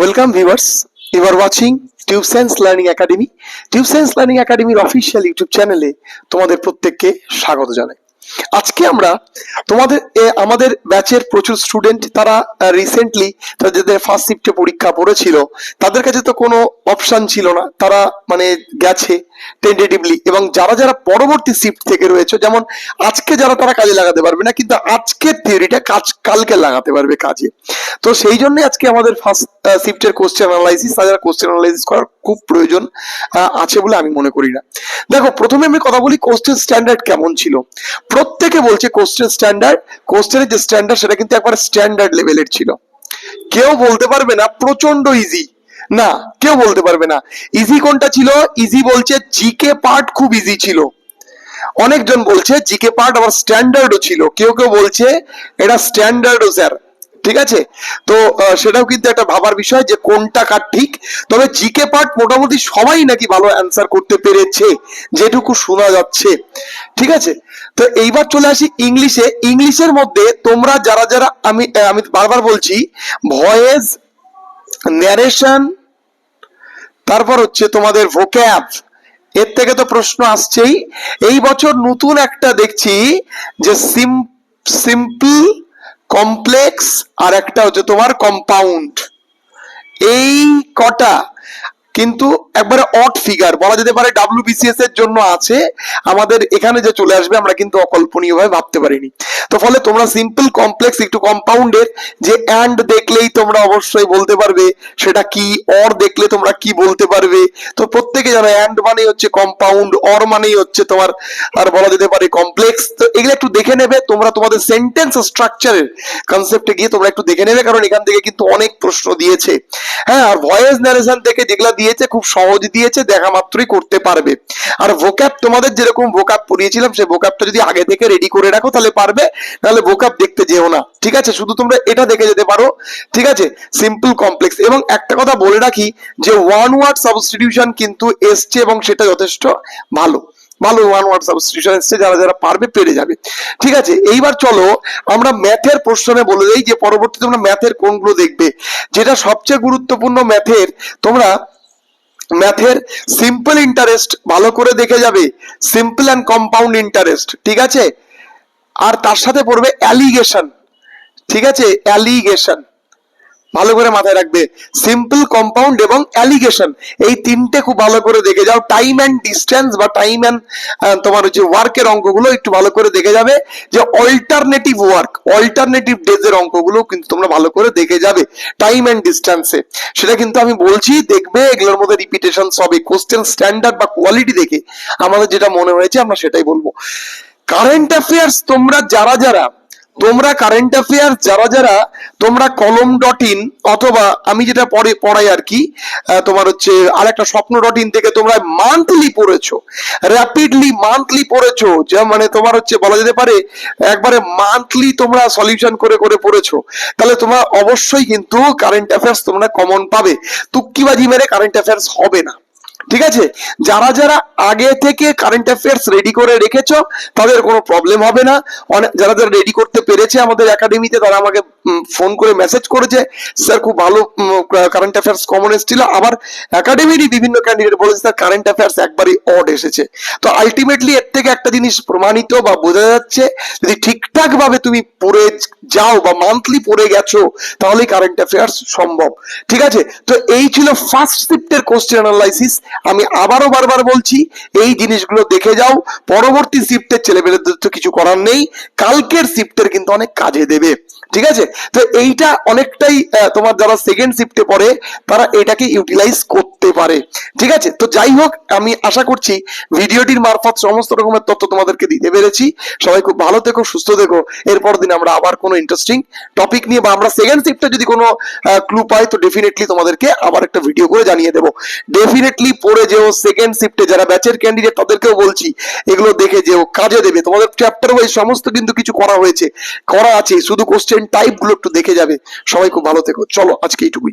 Welcome, viewers. You are watching tube science learning academy tube science learning একাডেমির official YouTube চ্যানেলে তোমাদের প্রত্যেককে স্বাগত জানাই আজকে আমরা তোমাদের আমাদের ব্যাচের প্রচুর স্টুডেন্ট তারা রিসেন্টলি যাদের ফার্স্ট শিফটে পরীক্ষা পড়েছিল। তাদের কাছে তো কোনো অপশন ছিল না। তারা মানে গেছে টেন্টেটিভলি এবং যারা যারা পরবর্তী শিফট থেকে রয়েছে, যেমন আজকে যারা তারা কাজে লাগাতে পারবে না, কিন্তু আজকের থিওরিটা কাজ, কালকে লাগাতে পারবে কাজে। তো সেই জন্য আজকে আমাদের ফার্স্ট শিফটের কোশ্চেন অ্যানালাইসিস তাদের কোশ্চেন অ্যানালাইসিস করার খুব প্রয়োজন আছে বলে আমি মনে করি না। দেখো, প্রথমে আমি কথা বলি কোশ্চেন স্ট্যান্ডার্ড কেমন ছিল। প্রত্যেকে বলছে কোশ্চেন স্ট্যান্ডার্ড কোশ্চেনের যে স্ট্যান্ডার্ড সেটা কিন্তু একবার স্ট্যান্ডার্ড লেভেলের ছিল। কেউ বলতে পারবে না প্রচণ্ড ইজি না, কেউ বলতে পারবে না। ইজি কোনটা ছিল? ইজি বলছে জিকে পার্ট খুব ইজি ছিল। অনেকজন বলছে জিকে পার্ট আবার স্ট্যান্ডার্ডও ছিল। কেউ কেউ বলছে এটা স্ট্যান্ডার্ডও স্যার ঠিক আছে? তো সেটাও কিন্তু একটা ভাবার বিষয় যে কোনটা কার ঠিক। তবে জিকে পার্ট মোটামুটি সবাই নাকি ভালো অ্যান্সার করতে পেরেছে, যেটুকু শোনা যাচ্ছে। ঠিক আছে? তো এইবার চলে আসি ইংলিশে ইংলিশের মধ্যে তোমরা যারা যারা আমি আমি বারবার বলছি ভয়েস ন্যারেশন তারপর হচ্ছে তোমাদের ভোক্যাব এর থেকে তো প্রশ্ন আসছেই। এই বছর নতুন একটা দেখছি যে সিম সিম্পল কমপ্লেক্স আর একটা হচ্ছে তোমার কম্পাউন্ড এই কটা কিন্তু একবারে অট ফিগার বলা যেতে পারে ডাব্লিউবিসিএস এর জন্য আছে। আমাদের এখানে যে চলে আসবে আমরা কিন্তু অকল্পনীয় ভাবে ভাবতে পারিনি। তো ফলে তোমরা সিম্পল কমপ্লেক্স একটু কম্পাউন্ডের যে অ্যান্ড দেখলেই তোমরা অবশ্যই বলতে পারবে সেটা কি অর দেখলে তোমরা কি বলতে পারবে। তো প্রত্যেকে জানো অ্যান্ড মানেই হচ্ছে কম্পাউন্ড অর মানেই হচ্ছে তোমার, আর বলা যেতে পারে কমপ্লেক্স তো এগুলো একটু দেখে নেবে, তোমরা তোমাদের সেন্টেন্স স্ট্রাকচারের কনসেপ্টে গিয়ে তোমরা একটু দেখে নেবে, কারণ এখান থেকে কিন্তু অনেক প্রশ্ন দিয়েছে। হ্যাঁ আর ভয়েস ন্যারেশন থেকে যেগুলা দিয়েছে, খুব সহজ দিয়েছে, দেখা মাত্রই করতে পারবে। আর ভোক্যাপ তোমাদের যেরকম ভোকাপ পড়িয়েছিলাম, সেই ভোকাপটা যদি আগে থেকে রেডি করে রাখো, তাহলে পারবে, নাহলে ভোকাপ দেখতে যেও না। ঠিক আছে? শুধু তোমরা এটা দেখে যেতে পারো। ঠিক আছে? সিম্পল কমপ্লেক্স এবং একটা কথা বলে রাখি যে ওয়ান ওয়ার্ড সাবস্টিটিউশন কিন্তু এসছে এবং সেটা যথেষ্ট ভালো। ভালো ওয়ান ওয়ার্ড সাবস্টিটিউশন এসছে, যারা যারা পারবে পেরে যাবে। ঠিক আছে? এইবার চলো, আমরা ম্যাথের প্রশ্নে বলে দেই যে, পরবর্তীতে তোমরা ম্যাথের কোনগুলো দেখবে। যেটা সবচেয়ে গুরুত্বপূর্ণ ম্যাথের তোমরা ম্যাথের সিম্পল ইন্টারেস্ট ভালো করে দেখে যাবে। সিম্পল অ্যান্ড কম্পাউন্ড ইন্টারেস্ট ঠিক আছে? আর তার সাথে পড়বে অ্যালিগেশন ঠিক আছে? অ্যালিগেশন ভালো করে মাথায় রাখবে। সিম্পল কম্পাউন্ড এবং অ্যালিগেশন এই তিনটে খুব ভালো করে দেখে যাও। টাইম অ্যান্ড ডিস্টেন্স বা টাইম অ্যান্ড তোমার হচ্ছে ওয়ার্কের অঙ্কগুলো একটু ভালো করে দেখে যাবে। যে অল্টারনেটিভ ওয়ার্ক অল্টারনেটিভ ডেজের অঙ্কগুলো কিন্তু তোমরা ভালো করে দেখে যাবে। টাইম অ্যান্ড ডিস্টেন্সে সেটা কিন্তু আমি বলছি, দেখবে, এগুলোর মধ্যে রিপিটেশন হবে কোশ্চেন স্ট্যান্ডার্ড বা কোয়ালিটি দেখে আমাদের যেটা মনে হয়েছে আমরা সেটাই বলব। কারেন্ট অ্যাফেয়ার্স তোমরা যারা যারা তোমরা কারেন্ট অ্যাফেয়ার যারা যারা, তোমরা কলম ডট ইন অথবা আমি যেটা পড়ে পড়াই আর কি তোমার হচ্ছে আর একটা স্বপ্ন ডট ইন থেকে তোমরা মান্থলি পড়েছো। র্যাপিডলি মান্থলি পড়েছো, যা মানে তোমার হচ্ছে বলা যেতে পারে, একবারে মান্থলি তোমরা সলিউশন করে করে পড়েছো। তাহলে তোমরা অবশ্যই কিন্তু কারেন্ট অ্যাফেয়ার্স তোমরা কমন পাবে। তুক্কিবাজি মেরে কারেন্ট অ্যাফেয়ার্স হবে না। ঠিক আছে? যারা যারা আগে থেকে কারেন্ট অ্যাফেয়ার্স রেডি করে রেখেছ, তাদের কোনো প্রবলেম হবে না। অনেক যারা যারা রেডি করতে পেরেছে আমাদের একাডেমিতে তারা আমাকে ফোন করে মেসেজ করেছে স্যার খুব ভালো কারেন্ট অ্যাফেয়ার্স কমন এসেছিল আবার একাডেমিরই বিভিন্ন ক্যান্ডিডেট বলেছে স্যার কারেন্ট অ্যাফেয়ার্স একবারই অড এসেছে। তো আলটিমেটলি এর থেকে একটা জিনিস প্রমাণিত বা বোঝা যাচ্ছে, যদি ঠিকঠাক ভাবে তুমি পড়ে যাও বা মান্থলি পড়ে গেছো, তাহলেই কারেন্ট অ্যাফেয়ার্স সম্ভব। ঠিক আছে? তো এই ছিল ফার্স্ট শিফটের কোশ্চেন অ্যানালাইসিস আমি আবারও বারবার বলছি, এই জিনিসগুলো দেখে যাও। পরবর্তী শিফটের ছেলেমেয়েদের তো কিছু করার নেই। কালকের শিফটের কিন্তু অনেক কাজে দেবে। ঠিক আছে? তো এইটা অনেকটাই তোমার যারা সেকেন্ড শিফটে পড়ে, তারা এটাকে ইউটিলাইজ করতে পারে। ঠিক আছে? তো যাই হোক, আমি আশা করছি ভিডিওটির মারফত সমস্ত রকমের তথ্য তোমাদেরকে দিতে পেরেছি। সবাই খুব ভালো থেকো, সুস্থ থেকো। এরপর দিন আমরা আবার কোনো ইন্টারেস্টিং টপিক নিয়ে, বা আমরা সেকেন্ড শিফটে যদি কোনো ক্লু পাই, তো ডেফিনেটলি তোমাদেরকে আবার একটা ভিডিও করে জানিয়ে দেবো। ডেফিনেটলি পড়ে যেও সেকেন্ড শিফটে যারা ব্যাচের ক্যান্ডিডেট তাদেরকেও বলছি, এগুলো দেখে যেও, কাজে দেবে। তোমাদের চ্যাপ্টার ওয়াইজ সমস্ত কিন্তু কিছু করা হয়েছে। করা আছে, শুধু কোশ্চেন টাইপগুলো একটু দেখে যাবে। সবাই খুব ভালো থেকো। চলো আজকে এইটুকুই।